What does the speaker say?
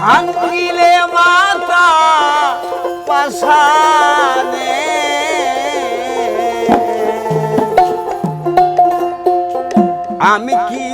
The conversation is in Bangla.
ভাঙিলে মাতা পাশানে। আমি কি